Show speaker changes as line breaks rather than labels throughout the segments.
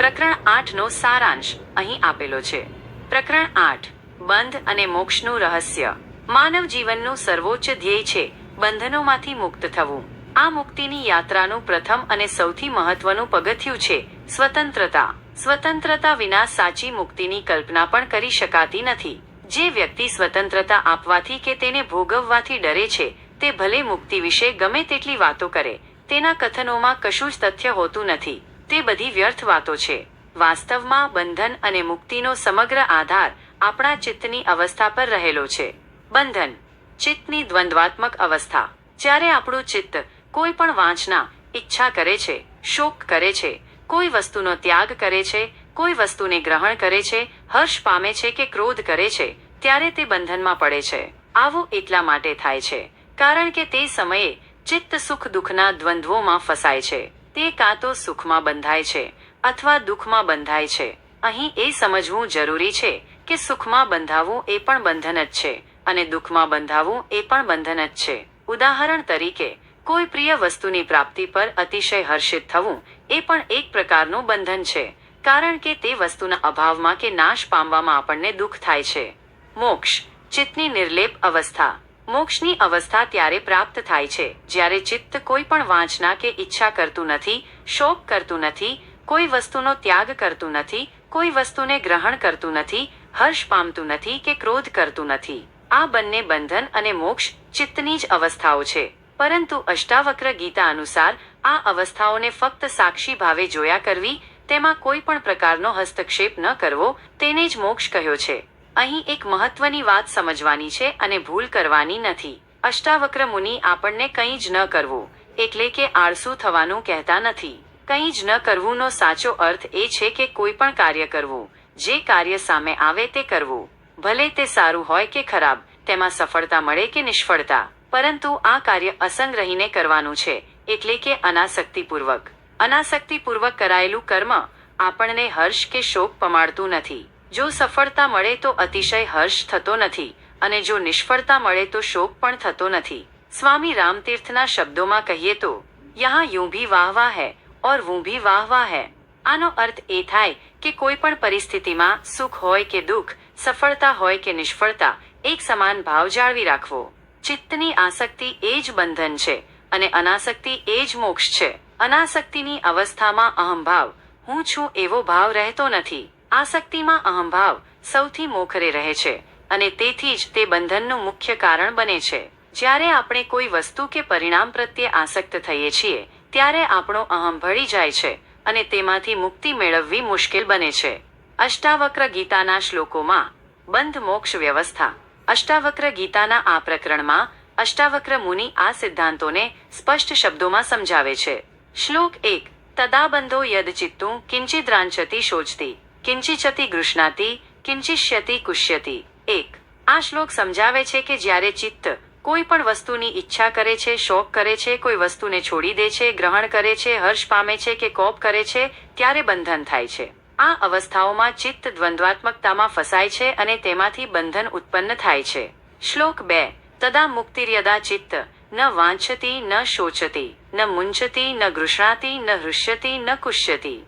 પ્રકરણ આઠનો સારાંશ અહીં આપેલો છે. પ્રકરણ આઠ, બંધ અને મોક્ષનું રહસ્ય. માનવ જીવનનું સર્વોચ્ચ ધ્યેય છે બંધનોમાંથી મુક્ત થવું. આ મુક્તિની યાત્રાનું પ્રથમ અને સૌથી મહત્વનું પગથિયું છે સ્વતંત્રતા. સ્વતંત્રતા વિના સાચી મુક્તિની કલ્પના પણ કરી શકાતી નથી. જે વ્યક્તિ સ્વતંત્રતા આપવાથી કે તેને ભોગવવાથી ડરે છે, તે ભલે મુક્તિ વિશે ગમે તેટલી વાતો કરે, તેના કથનોમાં કશું જ તથ્ય હોતું નથી. તે બધી વ્યર્થ વાતો છે. વાસ્તવમાં બંધન અને મુક્તિનો સમગ્ર આધાર આપણા ચિત્તની અવસ્થા પર રહેલો છે. બંધન, ચિત્તની દ્વંદ્વાત્મક અવસ્થા. જ્યારે આપણું ચિત્ત કોઈ પણ વાંચના ઈચ્છા કરે છે, શોક કરે છે, કોઈ વસ્તુનો ત્યાગ કરે છે, કોઈ વસ્તુને ગ્રહણ કરે છે, હર્ષ પામે છે કે ક્રોધ કરે છે, ત્યારે તે બંધનમાં પડે છે. આવું એટલા માટે થાય છે. કારણ કે તે સમયે ચિત્ત સુખ દુઃખના દ્વંદ્વોમાં ફસાય છે. તે કાં તો સુખમાં બંધાય છે અથવા દુઃખમાં બંધાય છે. અહીં એ સમજવું જરૂરી છે કે સુખમાં બંધાવવું એ પણ બંધન જ છે અને દુઃખમાં બંધાવવું એ પણ બંધન જ છે. ઉદાહરણ તરીકે, કોઈ પ્રિય વસ્તુની પ્રાપ્તિ પર અતિશય હર્ષિત થવું એ પણ એક પ્રકારનું બંધન છે, કારણ કે તે વસ્તુના અભાવમાં કે નાશ પામવામાં આપણને દુઃખ થાય છે. મોક્ષ, ચિત્તની નિર્લેપ અવસ્થા. મોક્ષની અવસ્થા ત્યારે પ્રાપ્ત થાય છે. જ્યારે ચિત્ત કોઈ પણ વાંચના કે ઈચ્છા કરતું નથી, શોક કરતું નથી, કોઈ વસ્તુનો ત્યાગ કરતું નથી, કોઈ વસ્તુને ગ્રહણ કરતું નથી, હર્ષ પામતું નથી કે ક્રોધ કરતું નથી. આ બંને બંધન અને મોક્ષ ચિત્તની જ અવસ્થાઓ છે. પરંતુ અષ્ટાવક્ર ગીતા અનુસાર આ અવસ્થાઓને ફક્ત સાક્ષી ભાવે જોયા કરવી, તેમાં કોઈ પણ પ્રકારનો હસ્તક્ષેપ ન કરવો, તેને જ મોક્ષ કહ્યો છે. અહીં એક મહત્વની વાત સમજવાની છે અને ભૂલ કરવાની નથી. અષ્ટાવક્ર મુનિ આપણને કંઈ જ ન કરવું, એટલે કે આળસુ થવાનું કહેતા નથી. કંઈ જ ન કરવુંનો સાચો અર્થ એ છે કે કોઈ પણ કાર્ય કરવું, જે કાર્ય સામે આવે તે કરવું. ભલે તે સારું હોય કે ખરાબ, તેમાં સફળતા મળે કે નિષ્ફળતા. પરંતુ આ કાર્ય અસંગ રહીને કરવાનું છે, એટલે કે અનાસક્તિપૂર્વક. અનાસક્તિપૂર્વક કરાયેલું કર્મ આપણને હર્ષ કે શોક પમાડતું નથી. જો સફળતા મળે તો અતિશય હર્ષ થતો નથી, અને જો નિષ્ફળતા મળે તો શોક પણ થતો નથી. સ્વામી રામતીર્થના શબ્દોમાં કહીએ તો, યહાં યું ભી વાહવા હૈ, ઓર હું ભી વાહવા હૈ. આનો અર્થ એ થાય કે કોઈ પણ પરિસ્થિતિમાં સુખ હોય કે દુઃખ, સફળતા હોય કે નિષ્ફળતા, એક સમાન ભાવ જાળવી રાખવો. ચિત્તની આસક્તિ એ જ બંધન છે, અને અનાસક્તિ એ જ મોક્ષ છે. અનાસક્તિની અવસ્થામાં અહંભાવ. હું છું એવો ભાવ રહેતો નથી. આસક્તિમાં અહંભાવ સૌથી મોખરે રહે છે અને તેથી જ તે બંધનનું મુખ્ય કારણ બને છે. જ્યારે આપણે કોઈ વસ્તુ કે પરિણામ પ્રત્યે આસક્ત થઈએ છીએ, ત્યારે આપણો અહમ ભળી જાય છે અને તેમાંથી મુક્તિ મેળવવી મુશ્કેલ બને છે. અષ્ટાવક્ર ગીતાના શ્લોકોમાં, બંધ મોક્ષ વ્યવસ્થા. અષ્ટાવક્ર ગીતાના આ પ્રકરણમાં, અષ્ટાવક્ર મુનિ આ સિદ્ધાંતોને સ્પષ્ટ શબ્દોમાં સમજાવે છે. શ્લોક એક તદાબંધો યદ ચિત્તું કિંચિદ્રાંચતી શોચતી. કિંચિચતી ગૃષ્ણાતિ કિંચિષ્યતિ કુષ્યતિ. એક, આ શ્લોક સમજાવે છે કે જ્યારે ચિત્ત કોઈ પણ વસ્તુની ઈચ્છા કરે છે, શોક કરે છે, કોઈ વસ્તુને છોડી દે છે, ગ્રહણ કરે છે, હર્ષ પામે છે કે કોપ કરે છે, ત્યારે બંધન થાય છે. આ અવસ્થાઓમાં ચિત્ત દ્વંદ્વાત્મકતામાં ફસાય છે અને તેમાંથી બંધન ઉત્પન્ન થાય છે. શ્લોક બે, તદા મુક્તિર્યદા ચિત્ત, ન વાંછતી, ન શોચતી, ન મુંચતી ન ગૃષ્ણાતી ન હૃષ્યતી, ન કુષ્યતી.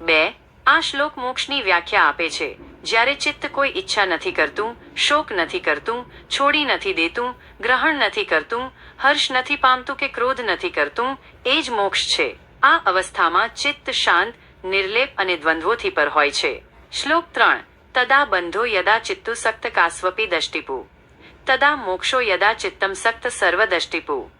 બે આ શ્લોક મોક્ષની વ્યાખ્યા આપે છે. જ્યારે ચિત્ત કોઈ ઈચ્છા નથી કરતું, શોક નથી કરતું, છોડી નથી દેતું, ગ્રહણ નથી કરતું, હર્ષ નથી પામતું કે ક્રોધ નથી કરતું, એ જ મોક્ષ છે. આ અવસ્થામાં ચિત્ત શાંત, નિર્લેપ અને દ્વંદ્વોથી પર હોય છે. શ્લોક ત્રણ, તદા બંધો યદા ચિત્તુ સક્ત કાસ્વપી દષ્ટિપુ. તદા મોક્ષો યદા ચિત્તમ સક્ત સર્વદષ્ટિપુ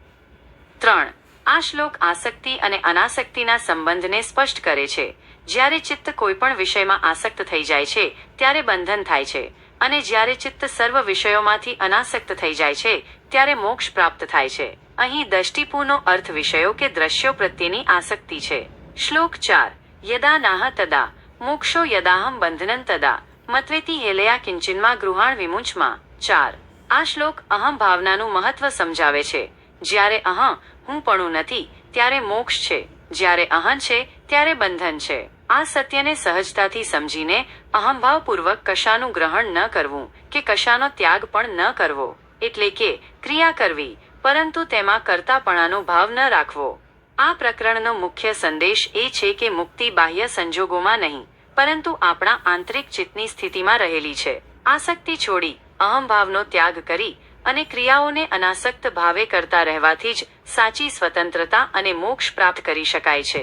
ત્રણ, આ શ્લોક આસક્તિ અને અનાસક્તિના સંબંધને સ્પષ્ટ કરે છે. જ્યારે ચિત્ત કોઈ પણ વિષયમાં આસક્ત થઈ જાય છે, ત્યારે બંધન થાય છે. અને જ્યારે ચિત્ત સર્વ વિષયોમાંથી અનાસક્ત થઈ જાય છે, ત્યારે મોક્ષ પ્રાપ્ત થાય છે. અહીં દષ્ટિપુનો અર્થ વિષયો કે દ્રશ્યો પ્રત્યેની આસક્તિ છે. શ્લોક ચાર. યદા નાહ તદા. મોક્ષો યદાહમ બંધનન તદા. મત્વેતી હેલયા કિંચિનમાં ગૃહાણ વિમુંચમાં. ચાર. આ શ્લોક અહમ ભાવનાનું મહત્વ સમજાવે છે. જ્યારે અહં હું પણ નથી, ત્યારે મોક્ષ છે. જ્યારે અહં છે, ત્યારે બંધન છે. આ સત્યને સહજતાથી સમજીને અહંભાવપૂર્વક કશાનું ગ્રહણ ન કરવું કે કશાનો ત્યાગ પણ ન કરવો, એટલે કે ક્રિયા કરવી, પરંતુ તેમાં કરતાપણાનો ભાવ ન રાખવો. આ પ્રકરણનો મુખ્ય સંદેશ એ છે કે મુક્તિ બાહ્ય સંજોગોમાં નહીં, પરંતુ આપણા આંતરિક ચિત્તની સ્થિતિમાં રહેલી છે. આસક્તિ છોડી, અહંભાવનો ત્યાગ કરી અને ક્રિયાઓને અનાસક્ત ભાવે કરતા રહેવાથી જ સાચી સ્વતંત્રતા અને મોક્ષ પ્રાપ્ત કરી શકાય છે.